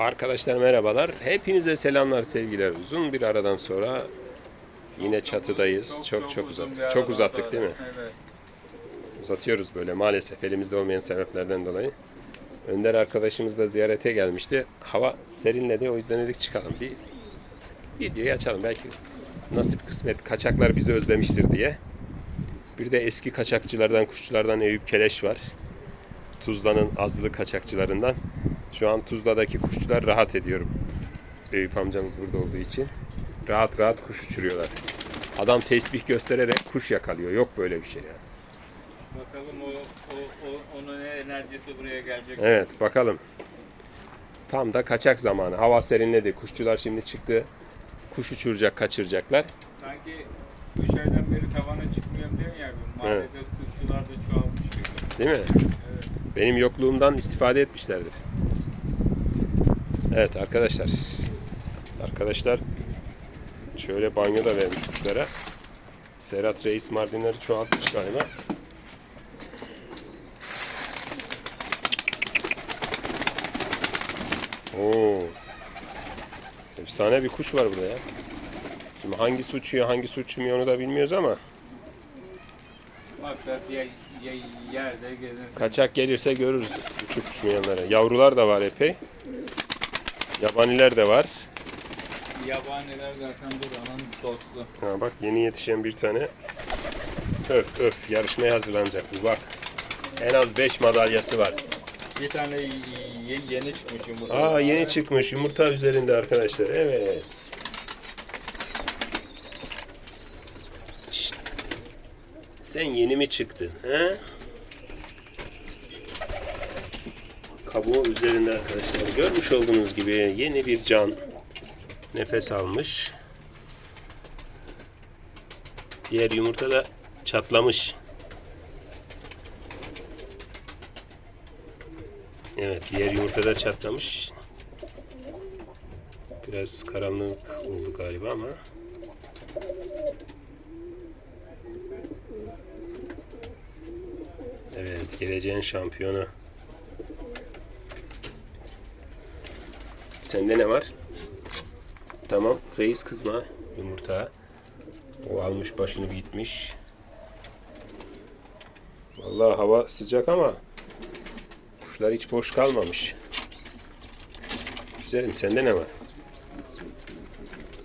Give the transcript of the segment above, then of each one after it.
Arkadaşlar merhabalar. Hepinize selamlar, sevgiler. Uzun bir aradan sonra yine çatıdayız. Çok çok, bir uzattık. Çok uzattık sonra. değil mi? Evet. Uzatıyoruz böyle maalesef elimizde olmayan sebeplerden dolayı. Önder arkadaşımız da ziyarete gelmişti. Hava serinledi o yüzden dedik çıkalım. Bir videoyu açalım. Belki nasip kısmet kaçaklar bizi özlemiştir diye. Bir de eski kaçakçılardan, kuşçulardan Eyüp Keleş var. Tuzla'nın azılı kaçakçılarından. Şu an Tuzla'daki kuşçular rahat ediyor. Eyüp amcamız burada olduğu için. Rahat rahat kuş uçuruyorlar. Adam tesbih göstererek kuş yakalıyor. Yok böyle bir şey ya. Bakalım o, o, o onun enerjisi buraya gelecek. Evet bakalım. Tam da kaçak zamanı. Hava serinledi. Kuşçular şimdi çıktı. Kuş uçuracak, kaçıracaklar. Sanki 3 aydan beri tavana çıkmıyorum diyor ya. Mahallede kuşçular da çoğalmış gibi. Değil mi? Evet. Benim yokluğumdan istifade etmişlerdir. Evet arkadaşlar. Arkadaşlar şöyle banyo da vermiş kuşlara. Serhat Reis Mardinleri çoğaltmış galiba. Oo. Efsane bir kuş var burada ya. Şimdi hangisi uçuyor, hangisi uçmuyor onu da bilmiyoruz ama Maksat yerde gezin. Kaçak gelirse görürüz uçup uçmayanları. Yavrular da var epey. Yabaniler de var. Yabaniler zaten buranın dostu. Ha bak yeni yetişen bir tane. Öf öf yarışmaya hazırlanacak bu bak. En az 5 madalyası var. Bir tane yeni, yeni çıkmış yumurta. Aa yeni çıkmış yumurta üzerinde arkadaşlar. Evet. Sen yeni mi çıktın? He? Kabuğu üzerinde arkadaşlar. Görmüş olduğunuz gibi yeni bir can nefes almış. Diğer yumurta da çatlamış. Evet, diğer yumurta da çatlamış. Biraz karanlık oldu galiba ama. Evet, geleceğin şampiyonu. Sende ne var? Tamam, reis kızma yumurta. O almış başını gitmiş. Vallahi hava sıcak ama Kuşlar hiç boş kalmamış. Güzelim sende ne var?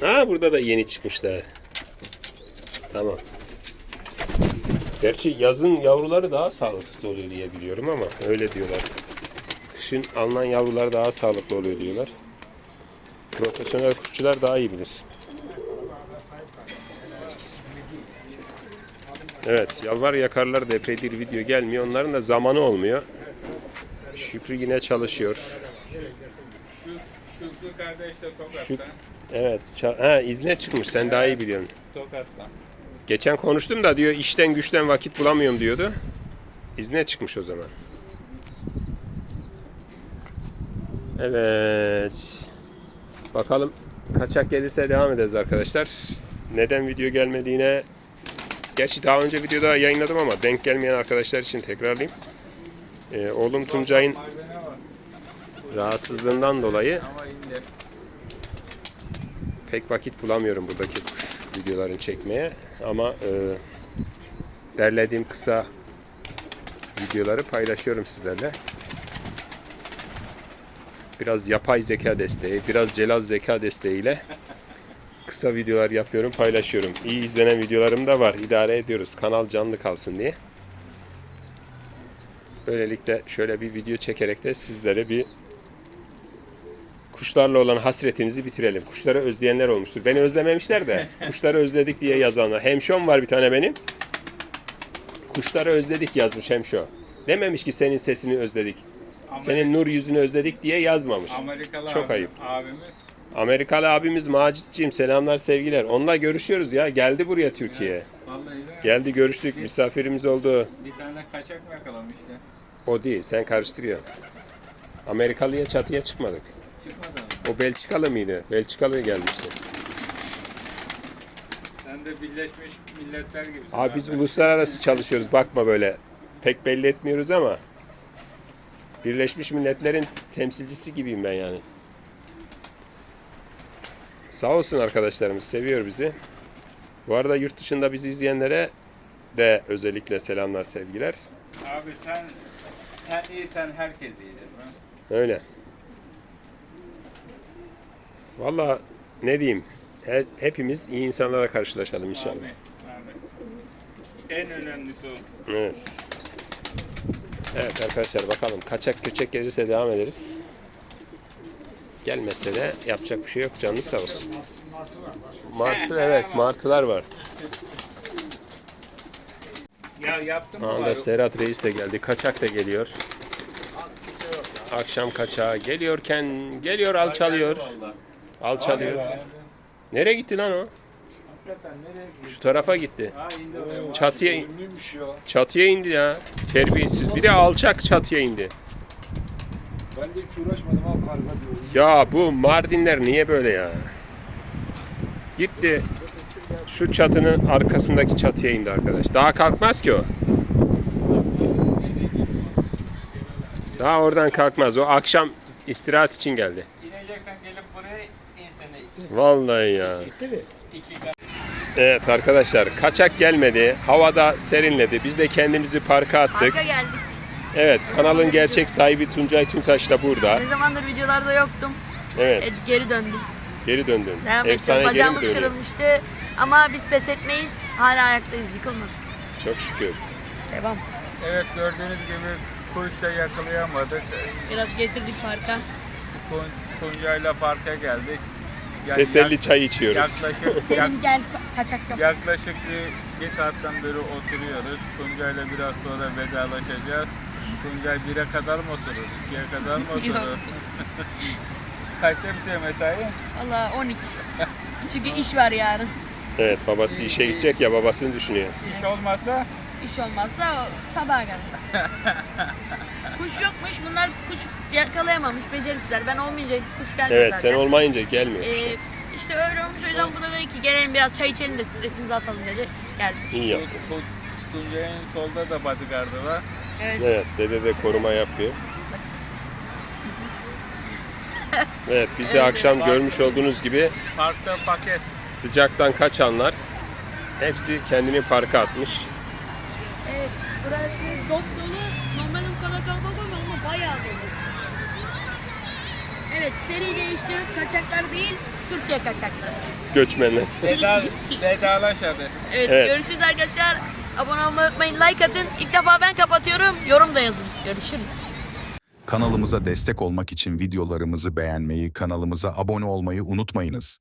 Ha burada da yeni çıkmışlar. Tamam. Gerçi yazın yavruları daha sağlıksız oluyor diye biliyorum ama öyle diyorlar. Kışın alınan yavrular daha sağlıklı oluyor diyorlar. Profesyonel kuşçular daha iyi bilir. Evet, yalvar yakarlar da epeydir video gelmiyor. Onların da zamanı olmuyor. Şükrü yine çalışıyor. Şükrü kardeş de Tokat'ta. Şük- Evet. ha, izne çıkmış. Sen daha iyi biliyorsun. Tokat'ta. Geçen konuştum da diyor işten güçten vakit bulamıyorum diyordu. İzne çıkmış o zaman. Evet. Bakalım kaçak gelirse devam ederiz arkadaşlar. Neden video gelmediğine Gerçi daha önce videoda yayınladım ama denk gelmeyen arkadaşlar için tekrarlayayım. Ee, oğlum Tuncay'ın rahatsızlığından dolayı pek vakit bulamıyorum buradaki kuş videolarını çekmeye. Ama e, derlediğim kısa videoları paylaşıyorum sizlerle. Biraz yapay zeka desteği, biraz celal zeka desteğiyle kısa videolar yapıyorum, paylaşıyorum. İyi izlenen videolarım da var. İdare ediyoruz. Kanal canlı kalsın diye. Böylelikle şöyle bir video çekerek de sizlere bir kuşlarla olan hasretimizi bitirelim. Kuşları özleyenler olmuştur. Beni özlememişler de kuşları özledik diye yazanlar. Hemşom var bir tane benim. Kuşları özledik yazmış hemşo. Dememiş ki senin sesini özledik. Senin nur yüzünü özledik diye yazmamış. Amerikalı Çok abi- ayıp. abimiz Amerikalı abimiz Macitciğim selamlar sevgiler. Onunla görüşüyoruz ya. Geldi buraya Türkiye'ye. vallahi de Geldi görüştük. Misafirimiz oldu. bir tane kaçak mı yakalamıştı? O değil. Sen karıştırıyorsun. Amerikalıya çatıya çıkmadık. Çıkmadı mı? O Belçikalı mıydı? Belçikalı gelmişti. Sen de Birleşmiş Milletler gibisin. Abi biz uluslararası çalışıyoruz. Bakma böyle. Pek belli etmiyoruz ama Birleşmiş Milletler'in temsilcisi gibiyim ben yani. Sağ olsun arkadaşlarımız seviyor bizi. Bu arada yurt dışında bizi izleyenlere de özellikle selamlar sevgiler. Abi sen sen iyisen herkes iyidir. mi? Öyle. Valla ne diyeyim? He- hepimiz iyi insanlara karşılaşalım inşallah. Abi, abi. En önemlisi o. Evet. Evet arkadaşlar bakalım kaçak köçek gelirse devam ederiz. Gelmezse de yapacak bir şey yok canlı sağ olsun. Martı evet martılar var. Ya yaptım Anda? Serhat Reis de geldi. Kaçak da geliyor. Akşam kaçağı geliyorken geliyor alçalıyor. Alçalıyor. Nereye gitti lan o? Hakikaten nereye gidiyor? Şu tarafa gitti. Ha indi oraya. Çatıya Ünlüymüş ya. çatıya indi ya. Terbiyesiz. Bir de alçak çatıya indi. Ben de hiç uğraşmadım abi karga diyorum. Ya bu Mardinler niye böyle ya? Gitti. Şu çatının arkasındaki çatıya indi arkadaş. Daha kalkmaz ki o. Daha oradan kalkmaz. O akşam istirahat için geldi. İneceksen gelip buraya insene. Vallahi ya. İki kat. Evet arkadaşlar kaçak gelmedi. Havada serinledi. Biz de kendimizi parka attık. Parka geldik. Evet kanalın gerçek sahibi Tuncay Tuntaş da burada. Ne zamandır videolarda yoktum. Evet E, geri döndüm. geri döndün. Devam Efsane geri Bacağımız dönüyor? kırılmıştı. Ama biz pes etmeyiz. Hala ayaktayız. Yıkılmadık. Çok şükür. Devam. Evet gördüğünüz gibi kuş da yakalayamadık. Biraz getirdik parka. Tun, Tuncay'la parka geldik. Ya- Teselli yak- çay içiyoruz. Yaklaşık, yak- Dedim gel ka- kaçak yok. yaklaşık bir, bir saatten beri oturuyoruz. Tuncay'la biraz sonra vedalaşacağız. Tuncay 1'e kadar mı oturur? 2'ye kadar mı oturur? Kaçta bitiyor mesai? Valla 12. Çünkü iş var yarın. Evet babası işe gidecek ya babasını düşünüyor. İş olmazsa İş olmazsa sabaha kadar. kuş yokmuş. Bunlar kuş yakalayamamış. Becerisizler. Ben olmayınca kuş gelmiyor Evet zaten. sen olmayınca gelmiyor Ee, işte. işte öyle olmuş. O yüzden bu da dedi ki gelelim biraz çay içelim de stresimizi atalım dedi. Geldik. İyi yaptın. Tu- Tu- Tuncay'ın solda da bodyguardı var. Evet. Evet dede de koruma yapıyor. Evet biz de Evet, akşam evet. görmüş olduğunuz gibi Parkta paket. sıcaktan kaçanlar hepsi kendini parka atmış. Evet, burası dop dolu. Kalabalık bayağı dolu. Evet, seri değiştiriyoruz. Kaçaklar değil, Türkiye kaçakları. Göçmenler. Veda, vedalaş hadi. Evet, Evet. görüşürüz arkadaşlar. Abone olmayı unutmayın, like atın. İlk defa ben kapatıyorum, yorum da yazın. Görüşürüz. Kanalımıza destek olmak için videolarımızı beğenmeyi, kanalımıza abone olmayı unutmayınız.